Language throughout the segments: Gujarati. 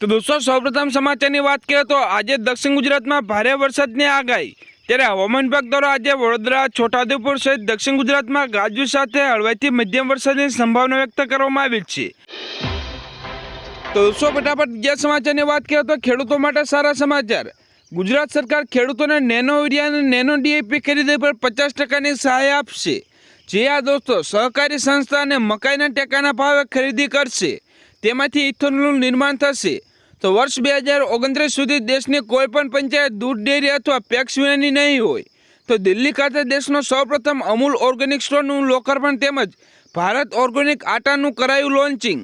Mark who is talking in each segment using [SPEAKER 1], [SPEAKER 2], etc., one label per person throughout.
[SPEAKER 1] તો દોસ્તો, સૌપ્રથમ સમાચારની વાત કરીએ તો આજે દક્ષિણ ગુજરાતમાં ભારે વરસાદની આગાહી. ત્યારે હવામાન વિભાગ દ્વારા આજે વડોદરા, છોટાઉદેપુર સહિત દક્ષિણ ગુજરાતમાં ગાજવીજ સાથે હળવાથી મધ્યમ વરસાદની સંભાવના વ્યક્ત કરવામાં આવી છે. તો દોસ્તો, ફટાફટ બીજા સમાચારની વાત કરીએ તો ખેડૂતો માટે સારા સમાચાર. ગુજરાત સરકાર ખેડૂતોને નેનો યુરિયા અને નેનો ડીએપી ખરીદી પર પચાસ ટકાની સહાય આપશે. જે આ દોસ્તો, સહકારી સંસ્થા અને મકાઈના ટેકાના ભાવે ખરીદી કરશે. તેમાંથી ઇથોનોલનું નિર્માણ થશે. તો વર્ષ બે હજાર ઓગણત્રીસ સુધી દેશની કોઈ પણ પંચાયત દૂધ, ડેરી અથવા પેક્સ વિનાની નહીં હોય. તો દિલ્હી ખાતે દેશનો સૌપ્રથમ અમૂલ ઓર્ગેનિક સ્ટોરનું લોકાર્પણ તેમજ ભારત ઓર્ગેનિક આટાનું કરાયું લોન્ચિંગ.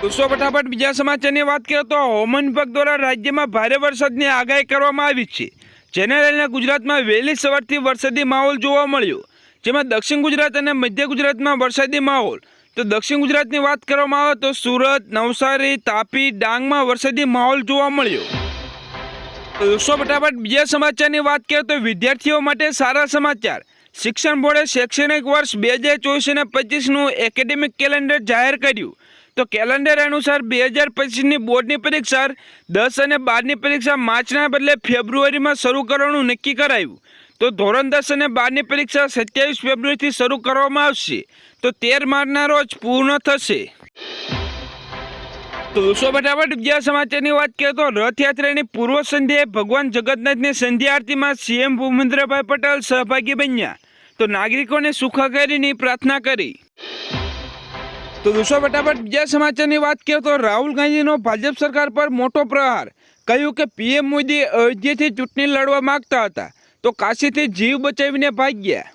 [SPEAKER 1] દોસ્તો ફટાફટ બીજા સમાચારની વાત કરીએ તો હવામાન વિભાગ દ્વારા રાજ્યમાં ભારે વરસાદની આગાહી કરવામાં આવી છે. જેને લઈને ગુજરાતમાં વહેલી સવારથી વરસાદી માહોલ જોવા મળ્યો. જેમાં દક્ષિણ ગુજરાત અને મધ્ય ગુજરાતમાં વરસાદી માહોલ તો દક્ષિણ ગુજરાતની વાત કરવામાં આવે તો સુરત, નવસારી, તાપી, ડાંગમાં વરસાદી માહોલ જોવા મળ્યો. દોસ્તો, ફટાફટ બીજા સમાચારની વાત કરીએ તો વિદ્યાર્થીઓ માટે સારા સમાચાર. શિક્ષણ બોર્ડે શૈક્ષણિક વર્ષ બે હજાર ચોવીસ અને પચીસનું એકેડેમિક કેલેન્ડર જાહેર કર્યું. તો કેલેન્ડર અનુસાર બે હજાર પચીસની બોર્ડની પરીક્ષા દસ અને બારની પરીક્ષા માર્ચના બદલે ફેબ્રુઆરીમાં શરૂ કરવાનું નક્કી કરાયું. તો ધોરણ દસ અને બારની પરીક્ષા સત્યાવીસ ફેબ્રુઆરીથી શરૂ કરવામાં આવશે. તો તેર માર્ચના રોજ પૂર્ણ થશે. તો દોસ્તો, ફટાફટ બીજા સમાચારની વાત કરીએ તો રથયાત્રાની પૂર્વ સંધ્યાએ ભગવાન જગન્નાથની સંધ્યા આરતીમાં સીએમ ભૂપેન્દ્રભાઈ પટેલ સહભાગી બન્યા. તો નાગરિકોને સુખાકારીની પ્રાર્થના કરી. તો દોસ્તો, ફટાફટ બીજા સમાચારની વાત કરીએ તો રાહુલ ગાંધીનો ભાજપ સરકાર પર મોટો પ્રહાર. કહ્યું કે પીએમ મોદી અયોધ્યાથી ચૂંટણી લડવા માગતા હતા. તો કાશીથી જીવ બચાવીને ભાગ્યા.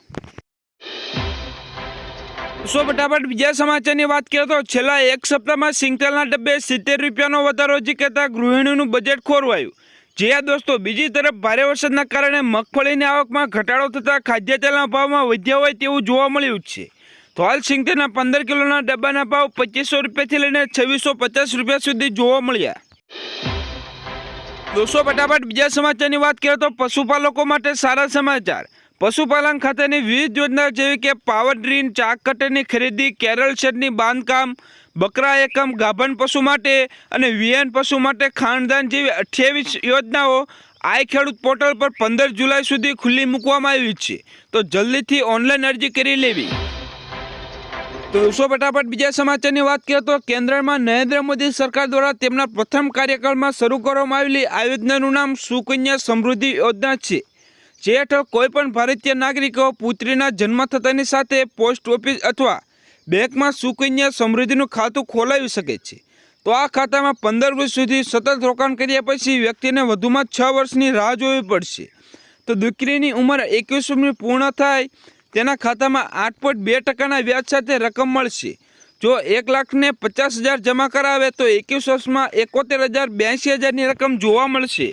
[SPEAKER 1] સો ફટાફટ બીજા સમાચારની વાત કરીએ તો છેલ્લા એક સપ્તાહમાં સિંગતેલના ડબ્બે સિત્તેર રૂપિયાનો વધારો જે કહેતા ગૃહિણીનું બજેટ ખોરવાયું. જે આ દોસ્તો, બીજી તરફ ભારે વરસાદના કારણે મગફળીની આવકમાં ઘટાડો થતાં ખાદ્ય તેલના ભાવમાં વધ્યા હોય તેવું જોવા મળ્યું છે. તો હાલ સિંગતેલના પંદર કિલોના ડબ્બાના ભાવ પચીસો રૂપિયાથી લઈને છવ્વીસો પચાસ રૂપિયા સુધી જોવા મળ્યા. દોસ્તો, ફટાફટ બીજા સમાચારની વાત કરીએ તો પશુપાલકો માટે સારા સમાચાર. પશુપાલન ખાતેની વિવિધ યોજના જેવી કે પાવર ડ્રીન ચાક કટરની ખરીદી, કેરળ શેડની બાંધકામ, બકરા એકમ, ગાભણ પશુ માટે અને વિયન પશુ માટે ખાનદાન જેવી અઠ્યાવીસ યોજનાઓ આઈ ખેડૂત પોર્ટલ પર પંદર જુલાઈ સુધી ખુલ્લી મૂકવામાં આવી છે. તો જલ્દીથી ઓનલાઈન અરજી કરી લેવી. તો વિશ્વ ફટાફટ બીજા સમાચારની વાત કરીએ તો કેન્દ્રમાં નરેન્દ્ર મોદી સરકાર દ્વારા તેમના પ્રથમ કાર્યકાળમાં શરૂ કરવામાં આવેલી આ યોજનાનું નામ સુકન્યા સમૃદ્ધિ યોજના છે. જે હેઠળ કોઈપણ ભારતીય નાગરિકો પુત્રીના જન્મ થતાની સાથે પોસ્ટ ઓફિસ અથવા બેંકમાં સુકન્યા સમૃદ્ધિનું ખાતું ખોલાવી શકે છે. તો આ ખાતામાં પંદર વર્ષ સુધી સતત રોકાણ કર્યા પછી વ્યક્તિને વધુમાં છ વર્ષની રાહ જોવી પડશે. તો દીકરીની ઉંમર એકવીસ વર્ષની પૂર્ણ થાય, તેના ખાતામાં આઠ પોઈન્ટ બે ટકાના વ્યાજ સાથે રકમ મળશે. જો એક લાખને પચાસ હજાર જમા કરાવે તો એકવીસ વર્ષમાં એકોતેર હજાર બ્યાસી હજારની રકમ જોવા મળશે.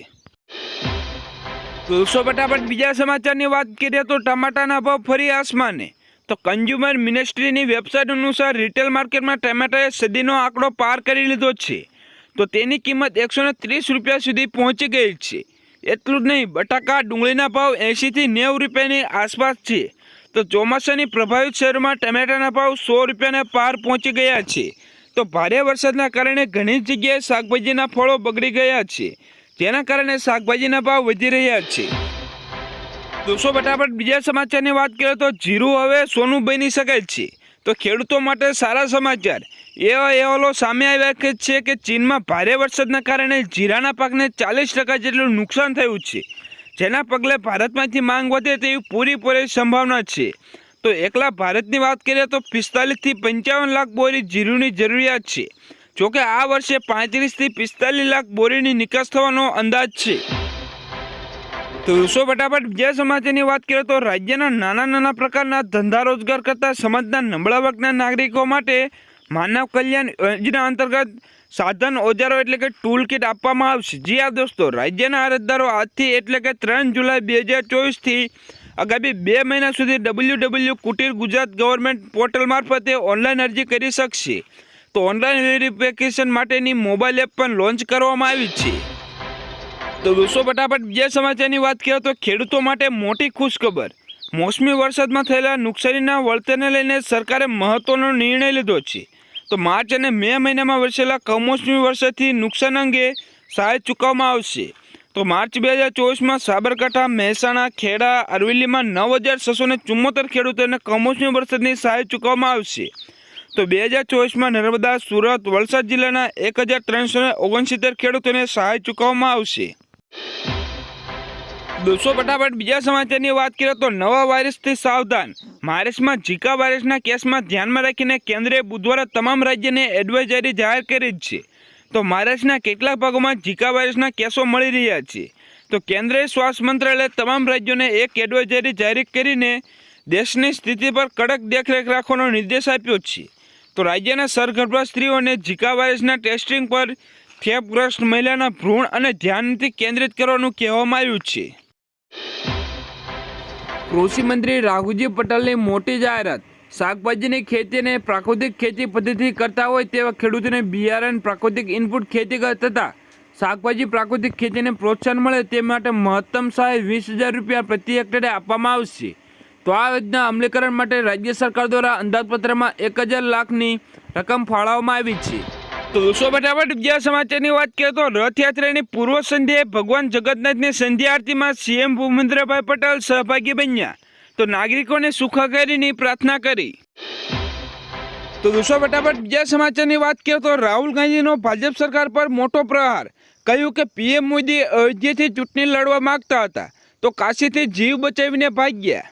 [SPEAKER 1] દોસ્તો ફટાફટ બીજા સમાચારની વાત કરીએ તો ટમાટાના ભાવ ફરી આસમાને. તો કન્ઝ્યુમર મિનિસ્ટ્રીની વેબસાઇટ અનુસાર રિટેલ માર્કેટમાં ટમેટાએ સદીનો આંકડો પાર કરી લીધો છે. તો તેની કિંમત એકસો ત્રીસ રૂપિયા સુધી પહોંચી ગઈ છે. એટલું જ નહીં, બટાકા ડુંગળીના ભાવ એંશીથી નેવું રૂપિયાની આસપાસ છે. તો ચોમાસાની પ્રભાવિત શહેરોમાં ટમેટાના ભાવ સો રૂપિયાના પાર પહોંચી ગયા છે. તો ભારે વરસાદના કારણે ઘણી જગ્યાએ શાકભાજીના ફળો બગડી ગયા છે. જેના કારણે શાકભાજીના ભાવ વધી રહ્યા છે. દોસ્તો, ફટાફટ બીજા સમાચારની વાત કરીએ તો જીરું હવે સોનું બની શકે છે. તો ખેડૂતો માટે સારા સમાચાર. એવા અહેવાલો સામે આવ્યા છે કે ચીનમાં ભારે વરસાદના કારણે જીરાના પાકને ચાલીસ ટકા જેટલું નુકસાન થયું છે. જેના પગલે ભારતમાંથી માંગ વધે તેવી પૂરેપૂરી સંભાવના છે. તો એકલા ભારતની વાત કરીએ તો પિસ્તાલીસથી પંચાવન લાખ બોરી જીરુની જરૂરિયાત છે. જોકે આ વર્ષે પાંત્રીસથી પિસ્તાલીસ લાખ બોરીની નિકાસ થવાનો અંદાજ છે. તો વિશ્વ ફટાફટ બીજા સમાચારની વાત કરીએ તો રાજ્યના નાના નાના પ્રકારના ધંધા રોજગાર કરતા સમાજના નબળા વર્ગના નાગરિકો માટે માનવ કલ્યાણ યોજના અંતર્ગત સાધન ઓજારો એટલે કે ટૂલ કિટ આપવામાં આવશે. જી આ દોસ્તો, રાજ્યના અરજદારો આજથી એટલે કે ત્રણ જુલાઈ બે હજાર ચોવીસથી આગામી બે મહિના સુધી W W Kutir Gujarat government portal મારફતે ઓનલાઈન અરજી કરી શકશે. તો ઓનલાઈન વેરિફિકેશન માટેની મોબાઈલ એપ પણ લોન્ચ કરવામાં આવી છે. તો દોસ્તો ફટાફટ બીજા સમાચારની વાત કરીએ તો ખેડૂતો માટે મોટી ખુશખબર. મોસમી વરસાદમાં થયેલા નુકસાનીના વળતરને લઈને સરકારે મહત્વનો નિર્ણય લીધો છે. તો માર્ચ અને મે મહિનામાં વરસેલા કમોસમી વરસાદથી નુકસાન અંગે સહાય ચૂકવવામાં આવશે. તો માર્ચ બે હજાર ચોવીસમાં સાબરકાંઠા, મહેસાણા, ખેડા, અરવલ્લીમાં નવ હજાર છસો ને ચુમ્મોતેર ખેડૂતોને કમોસમી વરસાદની સહાય ચૂકવવામાં આવશે. તો બે હજાર ચોવીસમાં નર્મદા, સુરત, વલસાડ જિલ્લાના એક હજાર ત્રણસો ઓગણસિત્તેર ખેડૂતોને સહાય ચૂકવવામાં આવશે. દોસ્તો, ફટાફટ બીજા સમાચારની વાત કરીએ તો નવા વાયરસથી સાવધાન. મહારાષ્ટ્રમાં ઝીકા વાયરસના કેસમાં ધ્યાનમાં રાખીને કેન્દ્રએ બુધવારે તમામ રાજ્યને એડવાઇઝરી જાહેર કરી જ છે. તો મહારાષ્ટ્રના કેટલાક ભાગોમાં ઝીકા વાયરસના કેસો મળી રહ્યા છે. તો કેન્દ્રીય સ્વાસ્થ્ય મંત્રાલયે તમામ રાજ્યોને એક એડવાઇઝરી જાહેર કરીને દેશની સ્થિતિ પર કડક દેખરેખ રાખવાનો નિર્દેશ આપ્યો છે. તો રાજ્યના સરગર્ભા સ્ત્રીઓને ઝીકા વાયરસના ટેસ્ટિંગ પર થેપગ્રસ્ત મહિલાના ભ્રૂણ અને ધ્યાનથી કેન્દ્રિત કરવાનું કહેવામાં આવ્યું છે. કૃષિ મંત્રી રાઘુજી પટેલની મોટી જાહેરાત. શાકભાજીની ખેતીને પ્રાકૃતિક ખેતી પદ્ધતિ કરતા હોય તેવા ખેડૂતોને બિયારણ, પ્રાકૃતિક ઇનપુટ ખેતી તથા શાકભાજી, પ્રાકૃતિક ખેતીને પ્રોત્સાહન મળે તે માટે મહત્તમ સહાય વીસ હજાર રૂપિયા પ્રતિ હેક્ટરે આપવામાં આવશે. તો આ યોજના અમલીકરણ માટે રાજ્ય સરકાર દ્વારા અંદાજપત્રમાં એક હજાર લાખની રકમ ફાળવવામાં આવી છે. તો દોસ્તો, ફટાફટ બીજા સમાચારની વાત કરીએ તો રથયાત્રાની પૂર્વ સંધ્યાએ ભગવાન જગન્નાથની સંધ્યા આરતીમાં સીએમ ભૂપેન્દ્રભાઈ પટેલ સહભાગી બન્યા. તો નાગરિકોને સુખાકારીની પ્રાર્થના કરી. તો દોસ્તો, ફટાફટ બીજા સમાચારની વાત કરીએ તો રાહુલ ગાંધીનો ભાજપ સરકાર પર મોટો પ્રહાર. કહ્યું કે પીએમ મોદી અયોધ્યાથી ચૂંટણી લડવા માગતા હતા. તો કાશીથી જીવ બચાવીને ભાગ્યા.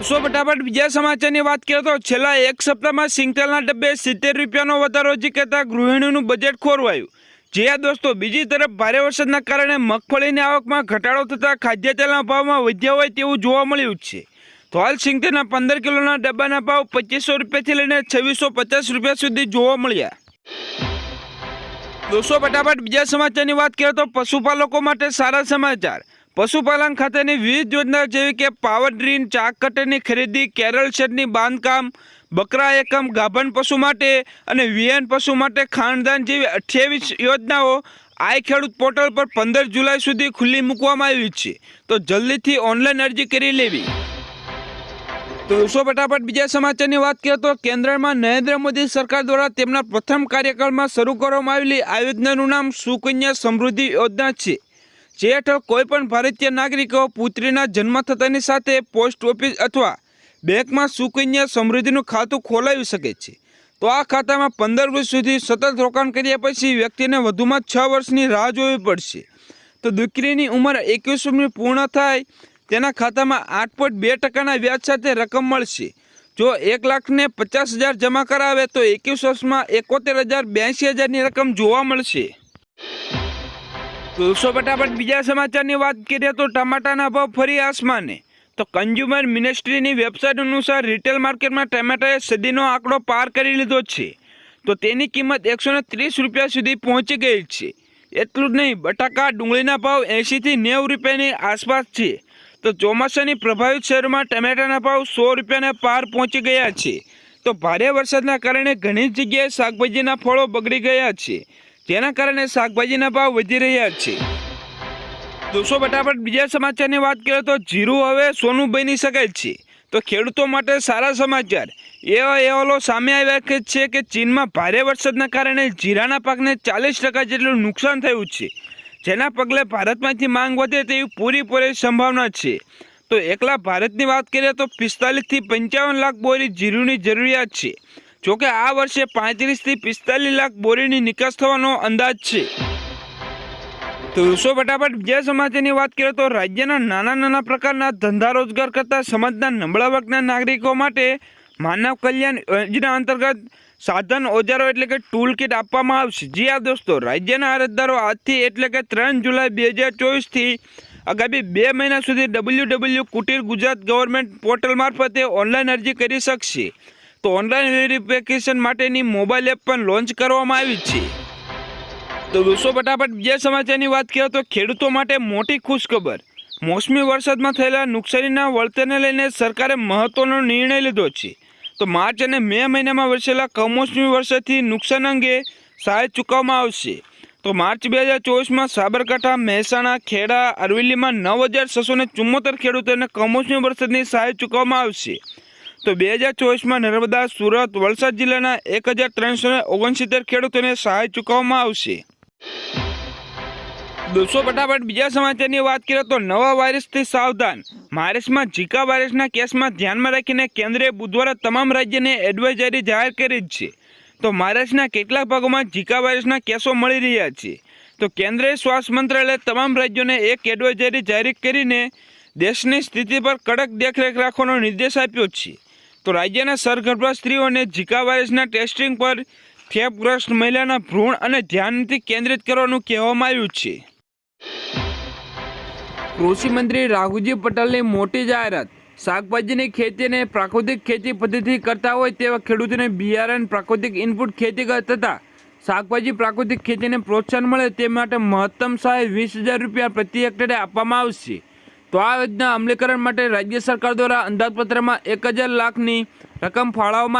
[SPEAKER 1] સો ફટાફટ બીજા સમાચારની વાત કરીએ તો છેલ્લા એક સપ્તાહમાં સિંગતેલના ડબ્બે સિત્તેર રૂપિયાનો વધારો જે કહેતા ગૃહિણીનું બજેટ ખોરવાયું. જે આ દોસ્તો, બીજી તરફ ભારે વરસાદના કારણે મગફળીની આવકમાં ઘટાડો થતાં ખાદ્ય તેલના ભાવમાં વધ્યા હોય તેવું જોવા મળ્યું છે. તો હાલ સિંગતેલના પંદર કિલોના ડબ્બાના ભાવ પચીસો રૂપિયાથી લઈને છવ્વીસો પચાસ રૂપિયા સુધી જોવા મળ્યા. દોસ્તો, ફટાફટ બીજા સમાચારની વાત કરીએ તો પશુપાલકો માટે સારા સમાચાર. પશુપાલન ખાતેની વિવિધ યોજના જેવી કે પાવર ડ્રીન ચાક કટરની ખરીદી, કેરળ શેડની બાંધકામ, બકરા એકમ, ગાભણ પશુ માટે અને વિયન પશુ માટે ખાનદાન જેવી અઠ્યાવીસ યોજનાઓ આઈ ખેડૂત પોર્ટલ પર પંદર જુલાઈ સુધી ખુલ્લી મૂકવામાં આવી છે. તો જલ્દીથી ઓનલાઈન અરજી કરી લેવી. તો દોસ્તો ફટાફટ બીજા સમાચારની વાત કરીએ તો કેન્દ્રમાં નરેન્દ્ર મોદી સરકાર દ્વારા તેમના પ્રથમ કાર્યકાળમાં શરૂ કરવામાં આવેલી આ યોજનાનું નામ સુકન્યા સમૃદ્ધિ યોજના છે. જે હેઠળ કોઈપણ ભારતીય નાગરિકો પુત્રીના જન્મ થતાની સાથે પોસ્ટ ઓફિસ અથવા બેંકમાં સુકન્યા સમૃદ્ધિનું ખાતું ખોલાવી શકે છે. તો આ ખાતામાં પંદર વર્ષ સુધી સતત રોકાણ કર્યા પછી વ્યક્તિને વધુમાં છ વર્ષની રાહ જોવી પડશે. તો દીકરીની ઉંમર એકવીસ વર્ષની પૂર્ણ થાય, તેના ખાતામાં આઠ પોઈન્ટ બે ટકાના વ્યાજ સાથે રકમ મળશે. જો એક લાખને પચાસ હજાર જમા કરાવે તો એકવીસ વર્ષમાં એકોતેર હજાર બ્યાસી હજારની રકમ જોવા મળશે. દોસ્તો ફટાફટ બીજા સમાચારની વાત કરીએ તો ટમાટાના ભાવ ફરી આસમાને. તો કન્ઝ્યુમર મિનિસ્ટ્રીની વેબસાઇટ અનુસાર રિટેલ માર્કેટમાં ટમેટાએ સદીનો આંકડો પાર કરી લીધો છે. તો તેની કિંમત એકસો ત્રીસ રૂપિયા સુધી પહોંચી ગઈ છે. એટલું જ નહીં, બટાકા ડુંગળીના ભાવ એંશીથી નેવું રૂપિયાની આસપાસ છે. તો ચોમાસાની પ્રભાવિત શહેરોમાં ટમેટાના ભાવ સો રૂપિયાને પાર પહોંચી ગયા છે. તો ભારે વરસાદના કારણે ઘણી જગ્યાએ શાકભાજીના ફળો બગડી ગયા છે. જેના કારણે શાકભાજીના ભાવ વધી રહ્યા છે. દોસ્તો, ફટાફટ બીજા સમાચારની વાત કરીએ તો જીરું હવે સોનું બની શકે છે. તો ખેડૂતો માટે સારા સમાચાર. એવા અહેવાલો સામે આવ્યા છે કે ચીનમાં ભારે વરસાદના કારણે જીરાના પાકને ચાલીસ ટકા જેટલું નુકસાન થયું છે. જેના પગલે ભારતમાંથી માંગ વધે તેવી પૂરેપૂરી સંભાવના છે. તો એકલા ભારતની વાત કરીએ તો પિસ્તાલીસથી પંચાવન લાખ બોરી જીરુની જરૂરિયાત છે. જોકે આ વર્ષે પાંત્રીસથી પિસ્તાલીસ લાખ બોરીની નિકાસ થવાનો અંદાજ છે. તો વિશ્વ ફટાફટ બીજા સમાચારની વાત કરીએ તો રાજ્યના નાના નાના પ્રકારના ધંધા રોજગાર કરતા સમાજના નબળા વર્ગના નાગરિકો માટે માનવ કલ્યાણ યોજના અંતર્ગત સાધન, ઓજારો એટલે કે ટૂલ કિટ આપવામાં આવશે. જી આ દોસ્તો, રાજ્યના અરજદારો આજથી એટલે કે ત્રણ જુલાઈ બે હજાર ચોવીસથી આગામી બે મહિના સુધી W W Kutir Gujarat government portal મારફતે ઓનલાઈન અરજી કરી શકશે. તો ઓનલાઈન વેરિફિકેશન માટેની મોબાઈલ એપ પણ લોન્ચ કરવામાં આવી છે. તો દોસ્તો, ફટાફટ બીજા સમાચારની વાત કરીએ તો ખેડૂતો માટે મોટી ખુશખબર. મોસમી વરસાદમાં થયેલા નુકસાનીના વળતરને લઈને સરકારે મહત્વનો નિર્ણય લીધો છે. તો માર્ચ અને મે મહિનામાં વરસેલા કમોસમી વરસાદથી નુકસાન અંગે સહાય ચૂકવવામાં આવશે. તો માર્ચ બે હજાર ચોવીસમાં સાબરકાંઠા, મહેસાણા, ખેડા, અરવલ્લીમાં નવ હજાર છસો ને ચુમ્મોતેર ખેડૂતોને કમોસમી વરસાદની સહાય ચૂકવવામાં આવશે. તો બે હજાર ચોવીસમાં નર્મદા, સુરત, વલસાડ જિલ્લાના એક હજાર ત્રણસો ઓગણસિત્તેર ખેડૂતોને સહાય ચૂકવવામાં આવશે. દોસ્તો, ફટાફટ બીજા સમાચારની વાત કરીએ તો નવા વાયરસથી સાવધાન. મહારાષ્ટ્રમાં ઝીકા વાયરસના કેસમાં ધ્યાનમાં રાખીને કેન્દ્રએ બુધવારે તમામ રાજ્યને એડવાઇઝરી જાહેર કરી છે. તો મહારાષ્ટ્રના કેટલાક ભાગોમાં ઝીકા વાયરસના કેસો મળી રહ્યા છે. તો કેન્દ્રીય સ્વાસ્થ્ય મંત્રાલયે તમામ રાજ્યોને એક એડવાઇઝરી જારી કરીને દેશની સ્થિતિ પર કડક દેખરેખ રાખવાનો નિર્દેશ આપ્યો છે. તો રાજ્યના સરગર્ભા સ્ત્રીઓને ઝીકા વાયરસના ટેસ્ટિંગ પર થેપગ્રસ્ત મહિલાના ભ્રૂણ અને ધ્યાનથી કેન્દ્રિત કરવાનું કહેવામાં આવ્યું છે. કૃષિ મંત્રી રાઘુજી પટેલની મોટી જાહેરાત. શાકભાજીની ખેતીને પ્રાકૃતિક ખેતી પદ્ધતિ કરતા હોય તેવા ખેડૂતોને બિયારણ, પ્રાકૃતિક ઇનપુટ ખેતી તથા શાકભાજી પ્રાકૃતિક ખેતીને પ્રોત્સાહન મળે તે માટે મહત્તમ સહાય વીસ હજાર રૂપિયા પ્રતિ હેક્ટરે આપવામાં આવશે. તો આ યોજના અમલીકરણ માટે રાજ્ય સરકાર દ્વારા અંદાજપત્રમાં એક હજાર લાખની રકમ ફાળવવામાં